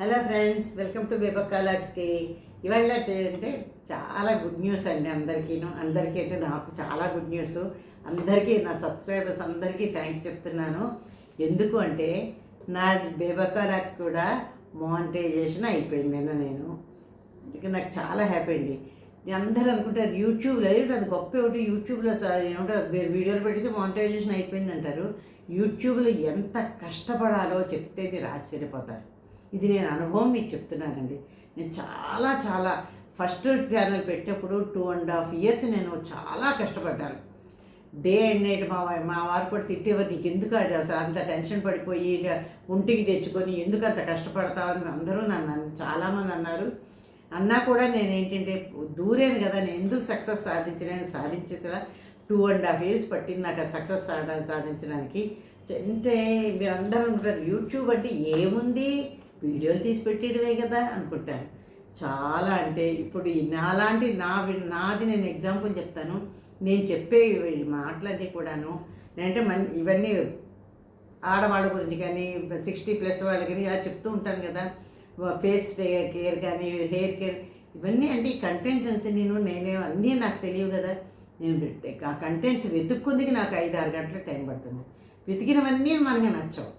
Hello friends welcome to బేబక్కాలాక్స్కి ఇవాళ అంటే చాలా గుడ్ న్యూస్ అండి అందరికీను. అందరికీ అంటే నాకు చాలా గుడ్ న్యూస్ అందరికీ నా సబ్స్క్రైబర్స్ అందరికీ థ్యాంక్స్ చెప్తున్నాను. ఎందుకు అంటే నా బేబక్కాలాక్స్ కూడా మానిటైజేషన్ అయిపోయింది నిన్న నేను. అందుకే నాకు చాలా హ్యాపీ అండి. నేను అందరూ అనుకుంటారు యూట్యూబ్లో ఏంటి అది గొప్ప ఒకటి యూట్యూబ్లో ఏమంటారు వీడియోలు పెట్టేసి మానిటైజేషన్ అయిపోయింది అంటారు యూట్యూబ్లో ఎంత కష్టపడాలో చెప్తే మీరు ఆశ్చర్యపోతారు ఇది నేను అనుభవం మీకు చెప్తున్నానండి. నేను చాలా చాలా ఫస్ట్ ఛానల్ పెట్టేప్పుడు టూ అండ్ హాఫ్ ఇయర్స్ నేను చాలా కష్టపడ్డాను. డే అండ్ నైట్ మా మా వారు కూడా తిట్టేవారు నీకు ఎందుకు అంత టెన్షన్ పడిపోయి ఒంటికి తెచ్చుకొని ఎందుకు అంత కష్టపడతావు? అని అందరూ నన్ను చాలామంది అన్నారు. అన్నా కూడా నేను ఏంటంటే దూరేను కదా నేను ఎందుకు సక్సెస్ సాధించలేను సాధించేసా టూ అండ్ హాఫ్ ఇయర్స్ పట్టింది నాకు సక్సెస్ సాధించడానికి. అంటే మీరు అనుకుంటారు యూట్యూబ్ అంటే ఏముంది? వీడియోలు తీసి పెట్టేయడమే కదా అనుకుంటారు చాలా అంటే ఇప్పుడు నాలాంటి నా నాది నేను ఎగ్జాంపుల్ చెప్తాను. నేను చెప్పే మాటలన్నీ కూడాను అంటే మన ఇవన్నీ ఆడవాళ్ళ గురించి కానీ సిక్స్టీ ప్లస్ వాళ్ళు కానీ ఇలా చెప్తూ ఉంటాను కదా. ఫేస్ కేర్ కానీ హెయిర్ కేర్ ఇవన్నీ అంటే ఈ కంటెంట్స్ నేను నేనే అన్నీ నాకు తెలియవు కదా. నేను ఆ కంటెంట్స్ వెతుక్కుందికి నాకు ఐదు ఆరు గంటల టైం పడుతుంది. వెతికినవన్నీ మనకి నచ్చవు.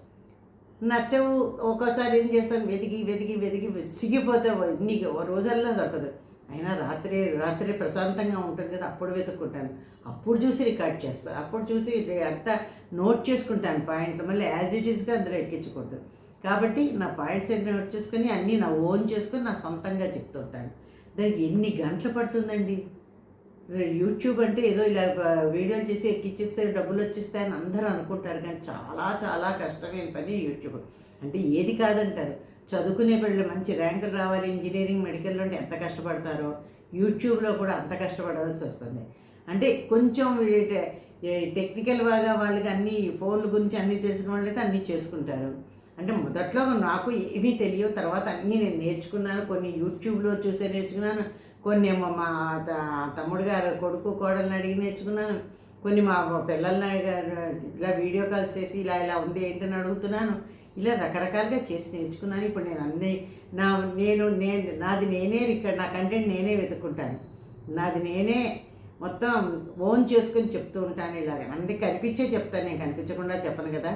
నచ్చవు ఒక్కోసారి ఏం చేస్తాను వెతికి వెతికి వెతికి విసిగిపోతే నీకు రోజుల్లో దొరకదు అయినా రాత్రి రాత్రి ప్రశాంతంగా ఉంటుంది కదా అప్పుడు వెతుక్కుంటాను. అప్పుడు చూసి రికార్డ్ చేస్తాను అప్పుడు చూసి అంతా నోట్ చేసుకుంటాను పాయింట్లు మళ్ళీ యాజ్ ఇట్ ఈస్గా అందులో ఎక్కించకూడదు. కాబట్టి నా పాయింట్స్ అన్ని నోట్ చేసుకొని అన్నీ నా ఓన్ చేసుకొని నా సొంతంగా చెప్తుంటాను. దానికి ఎన్ని గంటలు పడుతుందండి? యూట్యూబ్ అంటే ఏదో ఇలా వీడియోలు చేసి ఎక్కిచ్చిస్తే డబ్బులు వచ్చేస్తాయని అందరూ అనుకుంటారు. కానీ చాలా చాలా కష్టమైన పని యూట్యూబ్. అంటే ఏది కాదంటారు. చదువుకునే పిల్లలు మంచి ర్యాంకులు రావాలి ఇంజనీరింగ్ మెడికల్లో అంటే ఎంత కష్టపడతారో యూట్యూబ్లో కూడా అంత కష్టపడాల్సి వస్తుంది. అంటే కొంచెం టె- టెక్నికల్ బాగా వాళ్ళకి అన్ని ఫోన్ల గురించి అన్నీ తెలిసిన వాళ్ళైతే అన్నీ చేసుకుంటారు. అంటే మొదట్లో నాకు ఏమీ తెలియవు. తర్వాత అన్నీ నేను నేర్చుకున్నాను. కొన్ని యూట్యూబ్లో చూసే నేర్చుకున్నాను. కొన్ని ఏమో మా తమ్ముడు గారు కొడుకు కోడల్ని అడిగి నేర్చుకున్నాను. కొన్ని మా పిల్లల్ని గారు ఇలా వీడియో కాల్స్ చేసి ఇలా ఇలా ఉంది ఏంటని అడుగుతున్నాను. ఇలా రకరకాలుగా చేసి నేర్చుకున్నాను. ఇప్పుడు నేను అన్నీ నా నేను నేను నాది నేనే ఇక్కడ నా కంటెంట్ నేనే వెతుక్కుంటాను. నాది నేనే మొత్తం ఓన్ చేసుకొని చెప్తూ ఉంటాను ఇలాగ. అందుకే కనిపించే చెప్తాను నేను కనిపించకుండా చెప్పను కదా.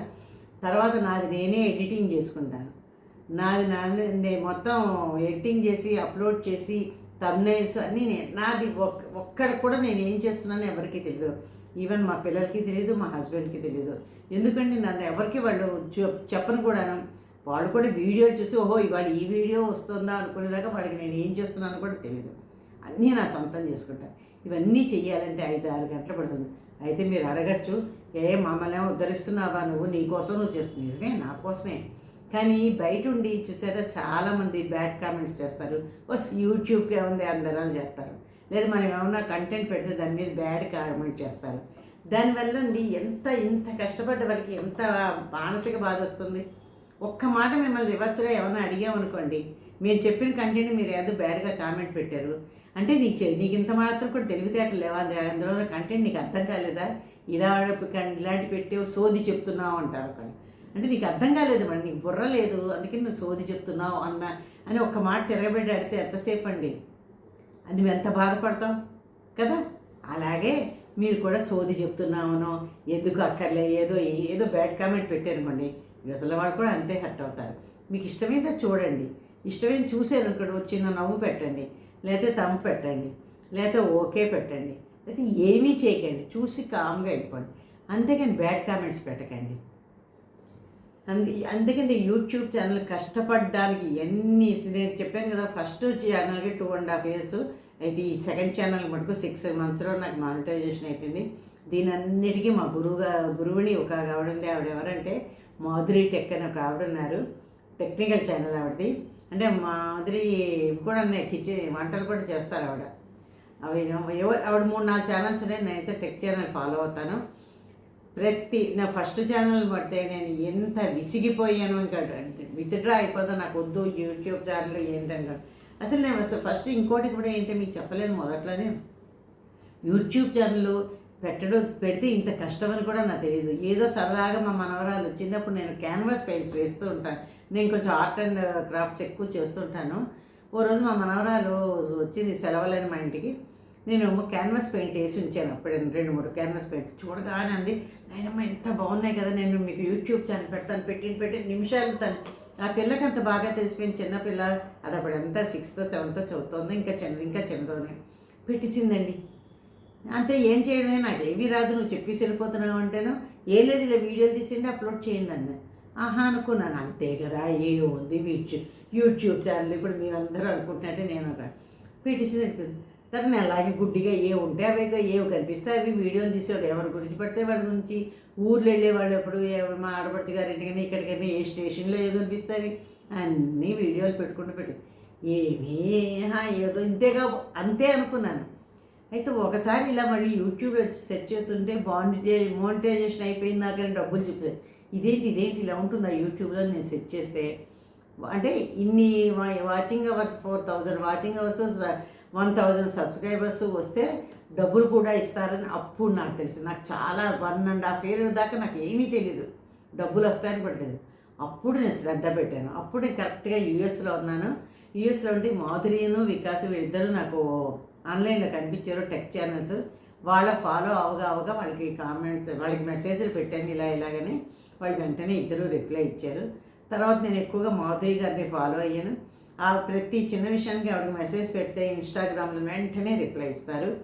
తర్వాత నాది నేనే ఎడిటింగ్ చేసుకుంటాను. నాది నా నేను మొత్తం ఎడిటింగ్ చేసి అప్లోడ్ చేసి తమ్నైల్స్ అన్నీ నేను నాది ఒక్ ఒక్కడ కూడా నేను ఏం చేస్తున్నానో ఎవరికీ తెలియదు ఈవెన్ మా పిల్లలకి తెలియదు మా హస్బెండ్కి తెలియదు ఎందుకంటే నన్ను ఎవరికి వాళ్ళు చెప్- చెప్పను కూడాను. వాళ్ళు కూడా వీడియో చూసి ఓహో ఇవాళ ఈ వీడియో వస్తుందా అనుకునేదాకా వాళ్ళకి నేను ఏం చేస్తున్నానో కూడా తెలియదు అన్నీ నా సొంతం చేసుకుంటాను ఇవన్నీ చెయ్యాలంటే ఐదు ఆరు గంటలు పడుతుంది. అయితే మీరు అడగచ్చు ఏ మమ్మల్ని ఏమో ఉద్ధరిస్తున్నావా నువ్వు? నీ కోసం నువ్వు చేస్తుంది నిజమే నా కోసమే. కానీ బయట ఉండి చూసారా చాలామంది బ్యాడ్ కామెంట్స్ చేస్తారు. బస్ యూట్యూబ్కే ఉంది అందరూ అని చేస్తారు. లేదా మనం ఏమన్నా కంటెంట్ పెడితే దాని మీద బ్యాడ్ కామెంట్ చేస్తారు. దానివల్ల అండి ఎంత ఇంత కష్టపడ్డ వాళ్ళకి ఎంత మానసిక బాధ వస్తుంది? ఒక్క మాట మిమ్మల్ని రివర్స్లో ఏమైనా అడిగామనుకోండి మేము చెప్పిన కంటెంట్ మీరు ఏదో బ్యాడ్గా కామెంట్ పెట్టారు. అంటే నీకు చె- నీకు ఇంత మాత్రం కూడా తెలివితేటలు లేవా? అందులో కంటెంట్ నీకు అర్థం కాలేదా? ఇలా ఇలాంటి పెట్టేవు సోది చెప్తున్నావు అంటారు కానీ అంటే నీకు అర్థం కాలేదు మరి నీకు బుర్ర లేదు అందుకని నువ్వు సోది చెప్తున్నావు అన్న అని ఒక్క మాట తిరగబెట్టి అడితే ఎంతసేపు అండి? అది నువ్వు ఎంత బాధపడతావు? కదా? అలాగే మీరు కూడా సోది చెప్తున్నామనో ఎందుకు అక్కర్లే ఏదో ఏదో బ్యాడ్ కామెంట్ పెట్టారనుకోండి యువతల వాళ్ళు కూడా అంతే హర్ట్ అవుతారు. మీకు ఇష్టమైతే చూడండి. ఇష్టమైన చూసారనుకోండి ఇక్కడ చిన్న నవ్వు పెట్టండి లేకపోతే తమ్ము పెట్టండి లేకపోతే ఓకే పెట్టండి లేకపోతే ఏమీ చేయకండి చూసి కామ్గా వెళ్ళిపోండి. అంతేకాని బ్యాడ్ కామెంట్స్ పెట్టకండి. అందు అందుకంటే యూట్యూబ్ ఛానల్ కష్టపడడానికి ఎన్ని నేను చెప్పాను కదా ఫస్ట్ ఛానల్కి టూ అండ్ హాఫ్ ఇయర్స్ అయితే ఈ సెకండ్ ఛానల్ మటుకు సిక్స్ మంత్స్లో నాకు మానిటైజేషన్ అయిపోయింది. దీని అన్నిటికీ మా గురువుగా గురువుని ఒక ఆవిడ ఉంది. ఆవిడ ఎవరంటే మాధురి టెక్ అని ఒక ఆవిడ ఉన్నారు. టెక్నికల్ ఛానల్ ఆవిడది. అంటే మాధురి కూడా ఉన్నాయి. కిచెన్ వంటలు కూడా చేస్తారు ఆవిడ. అవి ఆవిడ మూడు నాలుగు ఛానల్స్ ఉన్నాయి. నేనైతే టెక్ ఛానల్ ఫాలో అవుతాను. ప్రతి నా ఫస్ట్ ఛానల్ పడితే నేను ఎంత విసిగిపోయాను ఇంకా విత్డ్రా అయిపోతా నాకు వద్దు యూట్యూబ్ ఛానల్ ఏంటంటే అసలు నేను అసలు ఫస్ట్ ఇంకోటి కూడా ఏంటో మీకు చెప్పలేదు మొదట్లోనే. యూట్యూబ్ ఛానల్ పెట్టడం పెడితే ఇంత కష్టం అని కూడా నాకు తెలియదు ఏదో సరదాగా మా మనవరాలు వచ్చినప్పుడు నేను క్యాన్వాస్ పెయింట్స్ వేస్తూ ఉంటాను. నేను కొంచెం ఆర్ట్ అండ్ క్రాఫ్ట్స్ ఎక్కువ చేస్తుంటాను ఓ రోజు మా మనవరాలు వచ్చింది సెలవులని మా ఇంటికి. నేను క్యాన్వాస్ పెయింట్ వేసి ఉంచాను అప్పుడు రెండు మూడు క్యాన్వాస్ పెయింట్ చూడగానే అంది నాయనమ్మ ఎంత బాగున్నాయి కదా నేను మీకు యూట్యూబ్ ఛానల్ పెడతాను పెట్టిన పెట్టిన నిమిషాలు తను. ఆ పిల్లకి అంత బాగా తెలిసిపోయింది చిన్నపిల్ల అది అప్పుడు ఎంత సిక్స్త్ సెవెంత్ చదువుతోంది ఇంకా చిన్న ఇంకా చిన్నతోనే పెట్టేసిందండి. అంతే ఏం చేయడమే నాకు ఏమీ రాదు నువ్వు చెప్పేసి వెళ్ళిపోతున్నావు అంటేను ఏ లేదు ఇలా వీడియోలు తీసిండి అప్లోడ్ చేయండి అన్న. ఆహా అనుకున్నాను అంతే కదా ఏ ఉంది యూట్యూబ్ యూట్యూబ్ ఛానల్ ఇప్పుడు మీరందరూ అనుకుంటున్నట్టే నేను పెట్టేసింది అనిపింది తర్వాత నేను అలాగే గుడ్డిగా ఏ ఉంటే అవి ఏవి కనిపిస్తే అవి వీడియోలు తీసేవాడు. ఎవరి గురించి పడితే వాళ్ళ గురించి ఊర్లు వెళ్ళేవాళ్ళు ఎప్పుడు ఎవరు మా ఆడపడుచు గారింటికైనా ఇక్కడికైనా ఏ స్టేషన్లో ఏదో కనిపిస్తాయి అన్నీ వీడియోలు పెట్టుకుంటూ పెట్టి ఏమీ హా, ఏదో ఇంతేగా అంతే అనుకున్నాను. అయితే ఒకసారి ఇలా మళ్ళీ యూట్యూబ్లో సెర్చ్ చేస్తుంటే బాండిజే మోనిటైజేషన్ అయిపోయింది నాకని డబ్బులు చెప్పారు ఇదేంటి ఇదేంటి ఇలా ఉంటుందా యూట్యూబ్లో నేను సెర్చ్ చేస్తే? అంటే ఇన్ని watching hours four thousand watching hours one thousand subscribers వస్తే డబ్బులు కూడా ఇస్తారని అప్పుడు నాకు తెలుసు. నాకు చాలా వన్ అండ్ హాఫ్ ఇయర్ దాకా నాకు ఏమీ తెలియదు డబ్బులు వస్తాయని కూడా తెలియదు అప్పుడు నేను శ్రద్ధ పెట్టాను. అప్పుడు నేను కరెక్ట్గా యూఎస్లో ఉన్నాను. యూఎస్లో ఉండి మాధురిను వికాస్ ఇద్దరు నాకు ఆన్లైన్లో కనిపించారు టెక్ ఛానల్స్. వాళ్ళ ఫాలో అవగా అవగా వాళ్ళకి కామెంట్స్ వాళ్ళకి మెసేజ్లు పెట్టాను ఇలా ఇలాగని. వాళ్ళు వెంటనే ఇద్దరు రిప్లై ఇచ్చారు. తర్వాత నేను ఎక్కువగా మాధురి గారిని ఫాలో అయ్యాను. ఆ ప్రతి చిన్న విషయానికి ఆవిడకి మెసేజ్ పెడితే ఇన్స్టాగ్రామ్లో వెంటనే రిప్లై ఇస్తారు.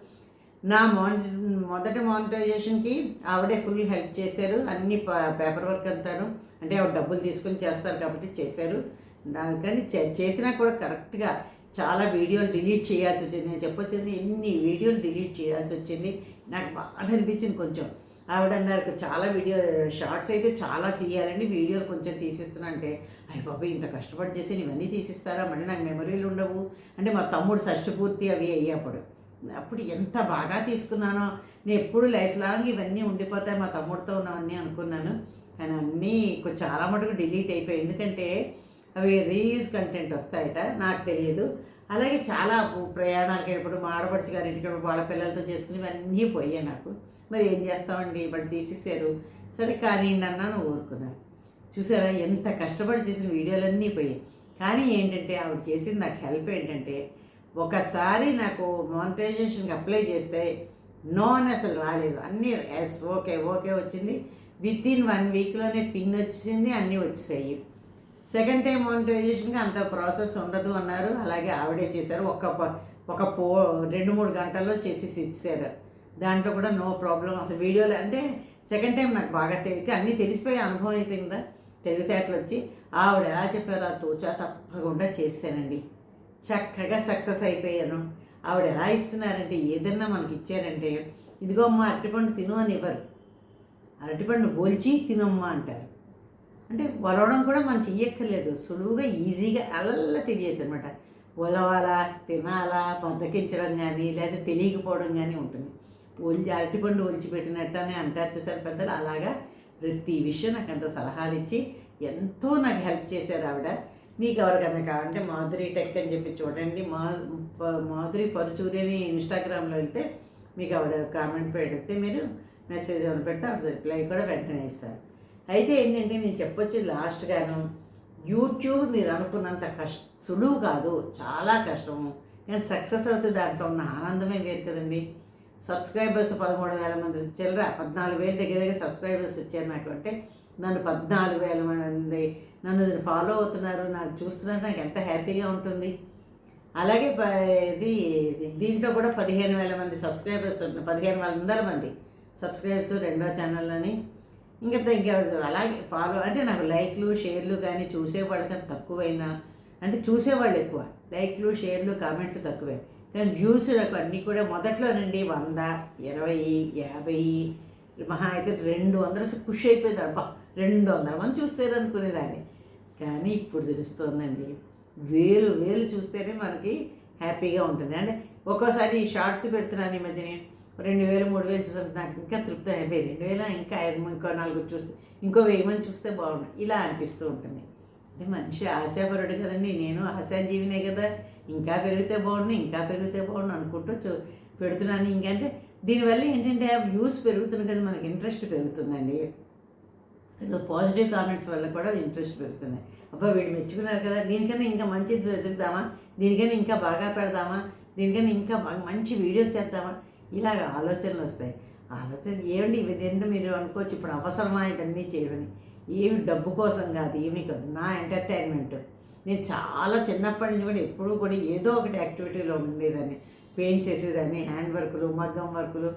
నా మాని మొదటి మానిటైజేషన్కి ఆవిడే ఫుల్ హెల్ప్ చేశారు. అన్ని పేపర్ వర్క్ అంతాను. అంటే ఆవిడ డబ్బులు తీసుకొని చేస్తారు కాబట్టి చేశారు. దానికని చే- చేసినా కూడా కరెక్ట్గా చాలా వీడియోలు డిలీట్ చేయాల్సి వచ్చింది. నేను చెప్పొచ్చింది ఎన్ని వీడియోలు డిలీట్ చేయాల్సి వచ్చింది. నాకు బాధ అనిపించింది కొంచెం. ఆవిడ అన్నారు చాలా వీడియో షార్ట్స్ అయితే చాలా తీయాలండి వీడియోలు కొంచెం తీసిస్తున్నా అంటే అయ్య బాబు ఇంత కష్టపడి చేసి ఇవన్నీ తీసిస్తారా మళ్ళీ నాకు మెమరీలు ఉండవు అంటే మా తమ్ముడు షష్టి పూర్తి అవి అయ్యేప్పుడు అప్పుడు. ఎంత బాగా తీసుకున్నానో నేను ఎప్పుడు లైఫ్ లాంగ్ ఇవన్నీ ఉండిపోతాయి మా తమ్ముడితో ఉన్నవన్నీ అనుకున్నాను కానీ అన్నీ చాలా మటుకు డిలీట్ అయిపోయాయి. ఎందుకంటే అవి రీయూజ్ కంటెంట్ వస్తాయట నాకు తెలియదు. అలాగే చాలా ప్రయాణాలకి వెళ్ళినప్పుడు మా ఆడపడుచు గారి ఇంటికి వాళ్ళ పిల్లలతో చేసుకుని ఇవన్నీ పోయాయి నాకు. మరి ఏం చేస్తామండి? వాళ్ళు తీసేసారు సరే కానీ అన్నాను ఊరుకున్నాను చూసారా? ఎంత కష్టపడి చేసిన వీడియోలన్నీ పోయాయి. కానీ ఏంటంటే ఆవిడ చేసింది నాకు హెల్ప్ ఏంటంటే ఒకసారి నాకు మానిటైజేషన్కి అప్లై చేస్తే నో అని అసలు రాలేదు. అన్నీ ఎస్ ఓకే ఓకే వచ్చింది. విత్ ఇన్ వన్ వీక్లోనే పిన్ వచ్చింది అన్నీ వచ్చాయి సెకండ్ టైం మానిటైజేషన్కి అంత ప్రాసెస్ ఉండదు అన్నారు. అలాగే ఆవిడే చేశారు. ఒక ప- ఒక పో రెండు మూడు గంటల్లో చేసేసి ఇచ్చారు దాంట్లో కూడా నో ప్రాబ్లం. అసలు వీడియోలు అంటే సెకండ్ టైం నాకు బాగా తెలియక అన్నీ తెలిసిపోయి అనుభవం అయిపోయిందా తెలివితేటలు వచ్చి. ఆవిడ ఎలా చెప్పారో? ఆ తోచా తప్పకుండా చేశానండి చక్కగా సక్సెస్ అయిపోయాను. ఆవిడ ఎలా ఇస్తున్నారంటే ఏదన్నా మనకి ఇచ్చారంటే ఇదిగో అమ్మ అరటిపండు తిను అని ఇవ్వరు. అరటిపండు గోల్చి తినమ్మా అంటారు. అంటే వలవడం కూడా మనం చెయ్యక్కర్లేదు. సులువుగా ఈజీగా అలల్ల తెలియదు అనమాట. ఒలవాలా తినాలా బద్దకించడం కానీ లేదా తెలియకపోవడం కానీ ఉంటుంది. ఒలిచి అరటిపండు ఒలిచి పెట్టినట్టు అని అంటారు చూసారు పెద్దలు. అలాగా ప్రతి విషయం నాకు అంత సలహాలు ఇచ్చి ఎంతో నాకు హెల్ప్ చేశారు ఆవిడ. మీకు ఎవరికైనా కావాలంటే మాధురి టెక్ అని చెప్పి చూడండి. మా ప- మాధురి పరుచూరి అని ఇన్స్టాగ్రామ్లో వెళ్తే మీకు ఆవిడ కామెంట్ పెడితే మీరు మెసేజ్ ఏమైనా పెడితే ఆవిడ రిప్లై కూడా వెంటనే ఇస్తారు. అయితే ఏంటంటే నేను చెప్పొచ్చి లాస్ట్గాను యూట్యూబ్ మీరు అనుకున్నంత కష్ట సులువు కాదు చాలా కష్టము. కానీ సక్సెస్ అవుతే దాంట్లో ఉన్న ఆనందమే వేరు కదండి. సబ్స్క్రైబర్స్ పదమూడు వేల మంది చిల్లర పద్నాలుగు వేల దగ్గర దగ్గర సబ్స్క్రైబర్స్ వచ్చారు నాకు అంటే నన్ను పద్నాలుగు వేల మంది నన్ను ఫాలో అవుతున్నారు. నాకు చూస్తున్నారు నాకు ఎంత హ్యాపీగా ఉంటుంది. అలాగే ప- ఇది దీంట్లో కూడా పదిహేను వేల మంది సబ్స్క్రైబర్స్ ఉన్నారు పదిహేను వందల మంది సబ్స్క్రైబర్స్ రెండో ఛానల్లోని. ఇంకా ఇంకా అలాగే ఫాలో అంటే నాకు లైక్లు షేర్లు కానీ చూసేవాళ్ళు కానీ తక్కువైనా అంటే చూసేవాళ్ళు ఎక్కువ. లైక్లు షేర్లు కామెంట్లు తక్కువే. కానీ వ్యూస్ నాకు అన్నీ కూడా మొదట్లో నుండి వంద ఇరవై యాభై మహా అయితే రెండు వందలు ఖుషి అయిపోయింది. అబ్బా రెండు వందల మంది చూస్తారు అనుకునేదాన్ని. కానీ ఇప్పుడు తెలుస్తోందండి వేలు వేలు చూస్తేనే మనకి హ్యాపీగా ఉంటుంది. అంటే ఒక్కోసారి ఈ షార్ట్స్ పెడుతున్నాను ఈ మధ్యనే రెండు వేలు మూడు వేలు చూసాను నాకు ఇంకా తృప్తి అయిపోయి రెండు వేల ఇంకా ఐదు ఇంకో నాలుగు చూస్తే ఇంకో వెయ్యి మంది చూస్తే బాగుంటుంది. ఇలా అనిపిస్తూ ఉంటుంది. అంటే మనిషి ఆశాపరుడు కదండి నేను ఆశాజీవినే కదా. ఇంకా పెరిగితే బాగుండు ఇంకా పెరిగితే బాగుండు అనుకుంటూ చూ పెడుతున్నాను. ఇంకంటే దీనివల్ల ఏంటంటే వ్యూస్ పెరుగుతుంది కదా మనకి ఇంట్రెస్ట్ పెరుగుతుందండి. ఏదో పాజిటివ్ కామెంట్స్ వల్ల కూడా ఇంట్రెస్ట్ పెరుగుతుంది అబ్బా వీడు మెచ్చుకున్నారు కదా దీనికన్నా ఇంకా మంచిది వెతుకుతామా దీనికన్నా ఇంకా బాగా పెడదామా? దీనికన్నా ఇంకా బాగా మంచి వీడియో చేద్దామా? ఇలాగ ఆలోచనలు వస్తాయి. ఆలోచన ఏమండి ఇవన్నీ మీరు అనుకోవచ్చు ఇప్పుడు అవసరమా ఇవన్నీ చేయమని. ఏమి డబ్బు కోసం కాదు ఏమీ కాదు. నా ఎంటర్టైన్మెంట్. నేను చాలా చిన్నప్పటి నుంచి కూడా ఎప్పుడూ కూడా ఏదో ఒకటి యాక్టివిటీలో ఉండేదాన్ని. పెయింట్స్ వేసేదాన్ని హ్యాండ్ వర్కులు మగ్గం వర్కులు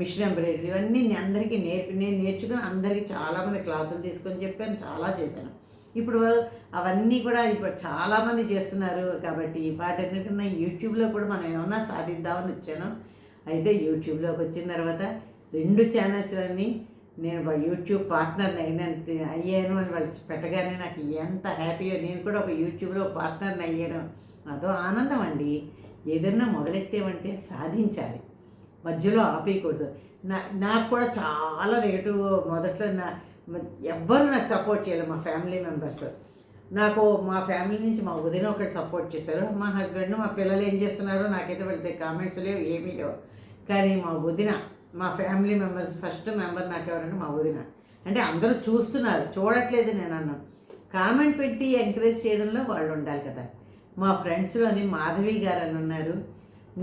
మిషన్ ఎంబ్రాయిడరీ ఇవన్నీ నేను అందరికీ నేర్పి నేను నేర్చుకుని అందరికీ చాలామంది క్లాసులు తీసుకొని చెప్పాను చాలా చేశాను. ఇప్పుడు అవన్నీ కూడా ఇప్పుడు చాలామంది చేస్తున్నారు కాబట్టి వాటన్నిటికన్నా యూట్యూబ్లో కూడా మనం ఏమన్నా సాధిద్దామని వచ్చాను. అయితే యూట్యూబ్లోకి వచ్చిన తర్వాత రెండు ఛానల్స్ అన్నీ నేను యూట్యూబ్ పార్ట్నర్ని అయిన అయ్యాను అని వాళ్ళు పెట్టగానే నాకు ఎంత హ్యాపీగా నేను కూడా ఒక యూట్యూబ్లో పార్ట్నర్ని అయ్యాను అదో ఆనందం అండి. ఏదన్నా మొదలెట్టామంటే సాధించాలి. మధ్యలో ఆపేయకూడదు. నా నాకు కూడా చాలా రేటు మొదట్లో నా ఎవ్వరు నాకు సపోర్ట్ చేయలేదు మా ఫ్యామిలీ మెంబర్స్. నాకు మా ఫ్యామిలీ నుంచి మా వదిన ఒకటి సపోర్ట్ చేశారు. మా హస్బెండ్ మా పిల్లలు ఏం చేస్తున్నారో నాకైతే వాళ్ళ కామెంట్స్ లేవు ఏమీ లేవు. కానీ మా వదిన మా ఫ్యామిలీ మెంబర్స్ ఫస్ట్ మెంబర్ నాకు ఎవరంటే మా వదిన. అంటే అందరూ చూస్తున్నారు చూడట్లేదు నేను అన్నాను కామెంట్ పెట్టి ఎంకరేజ్ చేయడంలో వాళ్ళు ఉండాలి కదా. మా ఫ్రెండ్స్లోని మాధవి గారు అని ఉన్నారు.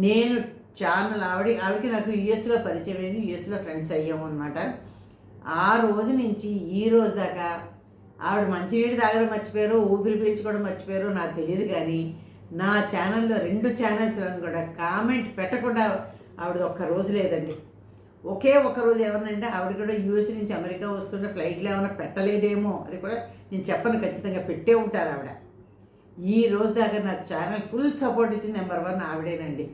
నేను ఛానల్ ఆవిడ ఆవిడకి నాకు యుఎస్లో పరిచయం అయింది యుఎస్లో ఫ్రెండ్స్ అయ్యాము అనమాట ఆ రోజు నుంచి ఈ రోజు దాకా ఆవిడ మంచినీళ్ళు తాగడం మర్చిపోయారు ఊపిరి పీల్చుకోవడం మర్చిపోయారు నాకు తెలియదు కానీ నా ఛానల్లో రెండు ఛానల్స్లో కూడా కామెంట్ పెట్టకుండా ఆవిడ ఒక్క రోజు లేదండి. ఒకే ఒక రోజు ఏమన్నంటే ఆవిడ కూడా యూఎస్ నుంచి అమెరికా వస్తుంటే ఫ్లైట్లో ఏమైనా పెట్టలేదేమో అది కూడా నేను చెప్పను ఖచ్చితంగా పెట్టే ఉంటారు ఆవిడ. ఈ రోజు దాకా నా ఛానల్ ఫుల్ సపోర్ట్ ఇచ్చింది నెంబర్ వన్ ఆవిడేనండి.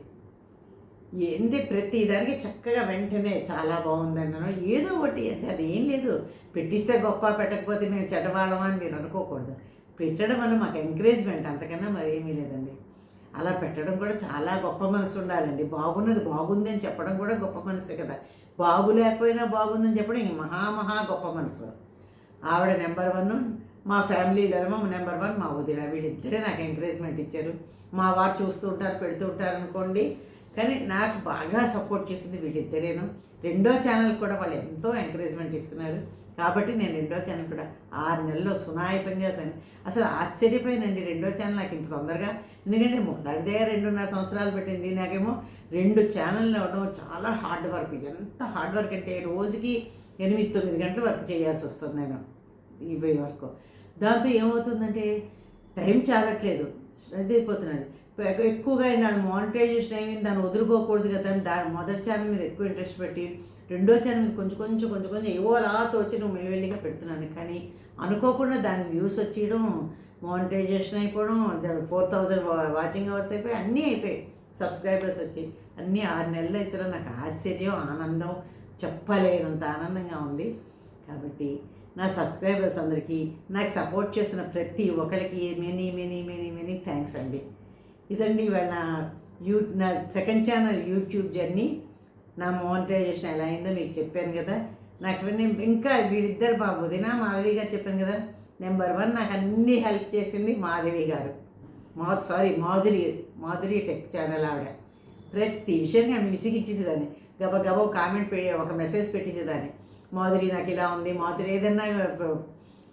ఏంటి ప్రతి దానికి చక్కగా వెంటనే చాలా బాగుందన్నాను. ఏదో ఒకటి అంటే అది ఏం లేదు. పెట్టిస్తే గొప్ప పెట్టకపోతే మేము చెడ్డవాళ్ళమా అని మీరు అనుకోకూడదు. పెట్టడం వల్ల మాకు ఎంకరేజ్మెంట్ అంతకన్నా మరేమీ లేదండి. అలా పెట్టడం కూడా చాలా గొప్ప మనసు ఉండాలండి. బాగున్నది బాగుంది అని చెప్పడం కూడా గొప్ప మనసే కదా. బాగులేకపోయినా బాగుందని చెప్పడం మహా మహా గొప్ప మనసు. ఆవిడ నెంబర్ వన్ మా ఫ్యామిలీలో నెంబర్ వన్ మా వదిన వీళ్ళిద్దరే నాకు ఎంకరేజ్మెంట్ ఇచ్చారు. మా వారు చూస్తూ ఉంటారు పెడుతూ ఉంటారు అనుకోండి. కానీ నాకు బాగా సపోర్ట్ చేసింది వీళ్ళిద్దరేను. రెండో ఛానల్ కూడా వాళ్ళు ఎంతో ఎంకరేజ్మెంట్ ఇస్తున్నారు. కాబట్టి నేను రెండో ఛానల్ కూడా ఆరు నెలల్లో సునాయాసంగా తను- అసలు ఆశ్చర్యపోయానండి రెండో ఛానల్ నాకు ఇంత తొందరగా. ఎందుకంటే మొదటి దగ్గర రెండున్నర సంవత్సరాలు పెట్టింది. నాకేమో రెండు ఛానళ్ళు అవ్వడం చాలా హార్డ్ వర్క్. ఎంత హార్డ్ వర్క్ అంటే రోజుకి ఎనిమిది తొమ్మిది గంటలు వర్క్ చేయాల్సి వస్తుంది నేను ఈ వరకు. దాంతో ఏమవుతుందంటే టైం చాలట్లేదు. శ్రద్ధ అయిపోతున్నది. ఎక్కువగా నాది మానిటైజేషన్ అయింది దాన్ని వదులుకోకూడదు కదా అని దాని మొదటి ఛానల్ మీద ఎక్కువ ఇంట్రెస్ట్ పెట్టి రెండో ఛానల్ కొంచెం కొంచెం కొంచెం కొంచెం ఏవో అలా తోచి నువ్వు మెల్లిమెల్లిగా పెడుతున్నాను. కానీ అనుకోకుండా దాని వ్యూస్ వచ్చేయడం మానిటైజేషన్ అయిపోవడం ఫోర్ థౌజండ్ వాచింగ్ అవర్స్ అయిపోయి అన్నీ అయిపోయాయి. సబ్స్క్రైబర్స్ వచ్చి అన్నీ ఆరు నెలలు వేసారో నాకు ఆశ్చర్యం ఆనందం. చెప్పలేనంత ఆనందంగా ఉంది. కాబట్టి నా సబ్స్క్రైబర్స్ అందరికీ నాకు సపోర్ట్ చేసిన ప్రతి ఒక్కరికి many many many many thanks అండి. ఇదండి ఇవాళ యూ నా సెకండ్ ఛానల్ యూట్యూబ్ జర్నీ నా మోనిటైజేషన్ ఎలా అయిందో మీకు చెప్పాను కదా. నాకు నేను ఇంకా వీడిద్దరు మా వదిన మాధవి గారు చెప్పాను కదా. నెంబర్ వన్ నాకు అన్నీ హెల్ప్ చేసింది మాధవి గారు. మా sorry Madhuri Madhuri tech channel ఆవిడ. ప్రతి విషయాన్ని ఆమె విసిగిచ్చేసేదాన్ని గబ గబ కామెంట్ పెట్టి ఒక మెసేజ్ పెట్టేసేదాన్ని. మాధురి నాకు ఇలా ఉంది. మాధురి ఏదన్నా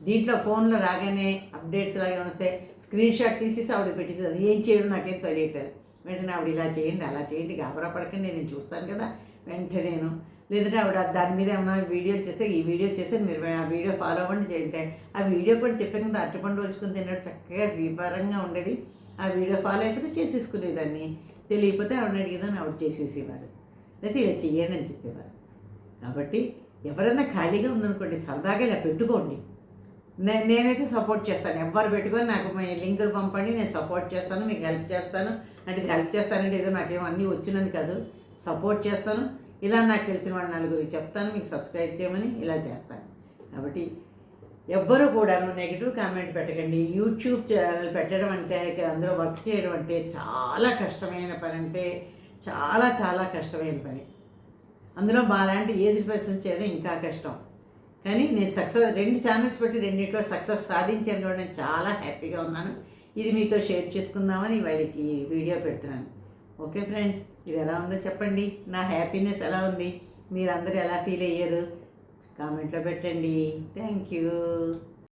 దీంట్లో ఫోన్లో రాగానే అప్డేట్స్ లాగా వస్తే స్క్రీన్ షాట్ తీసేసి ఆవిడ పెట్టేసేది ఏం చేయడం నాకేం తెలియట్లేదు. వెంటనే ఆవిడ ఇలా చేయండి అలా చేయండి. గాబరా పడకండి నేను చూస్తాను కదా. వెంటనేను. లేదంటే ఆవిడ దాని మీద ఏమైనా వీడియోలు చేస్తే ఈ వీడియో చేస్తే మీరు ఆ వీడియో ఫాలో అవ్వండి చేయండి. ఆ వీడియో కూడా చెప్పాను కదా అరటిపండు వచ్చుకుని తిన్నాడు చక్కగా వివరంగా ఉండేది. ఆ వీడియో ఫాలో అయిపోతే చేసేసుకునేదాన్ని. తెలియకపోతే ఆవిడ అడిగేదాన్ని ఆవిడ చేసేసేవారు. లేకపోతే ఇలా చేయండి అని చెప్పేవారు. కాబట్టి ఎవరైనా ఖాళీగా ఉందనుకోండి సరదాగా ఇలా పెట్టుకోండి. నే నేనైతే సపోర్ట్ చేస్తాను. ఎవ్వరు పెట్టుకొని నాకు మీ లింకులు పంపండి నేను సపోర్ట్ చేస్తాను మీకు హెల్ప్ చేస్తాను. అంటే హెల్ప్ చేస్తానంటే ఏదో నాకేమో అన్నీ వచ్చినని కాదు. సపోర్ట్ చేస్తాను. ఇలా నాకు తెలిసిన వాళ్ళ నలుగురికి చెప్తాను. మీకు సబ్స్క్రైబ్ చేయమని ఇలా చేస్తాను. కాబట్టి ఎవ్వరు కూడాను నెగిటివ్ కామెంట్ పెట్టకండి. యూట్యూబ్ ఛానల్ పెట్టడం అంటే అందులో వర్క్ చేయడం అంటే చాలా కష్టమైన పని అంటే చాలా చాలా కష్టమైన పని. అందులో మాలాంటి ఏజ్ పర్సన్ చేయడం ఇంకా కష్టం. కానీ నేను సక్సెస్ రెండు ఛానల్స్ పెట్టి రెండింటిలో సక్సెస్ సాధించాను కూడా నేను చాలా హ్యాపీగా ఉన్నాను. ఇది మీతో షేర్ చేసుకుందామని వాళ్ళకి వీడియో పెడుతున్నాను. ఓకే ఫ్రెండ్స్ ఇది ఎలా ఉందో చెప్పండి. నా హ్యాపీనెస్ ఎలా ఉంది? మీరందరూ ఎలా ఫీల్ అయ్యారు? కామెంట్లో పెట్టండి. Thank you.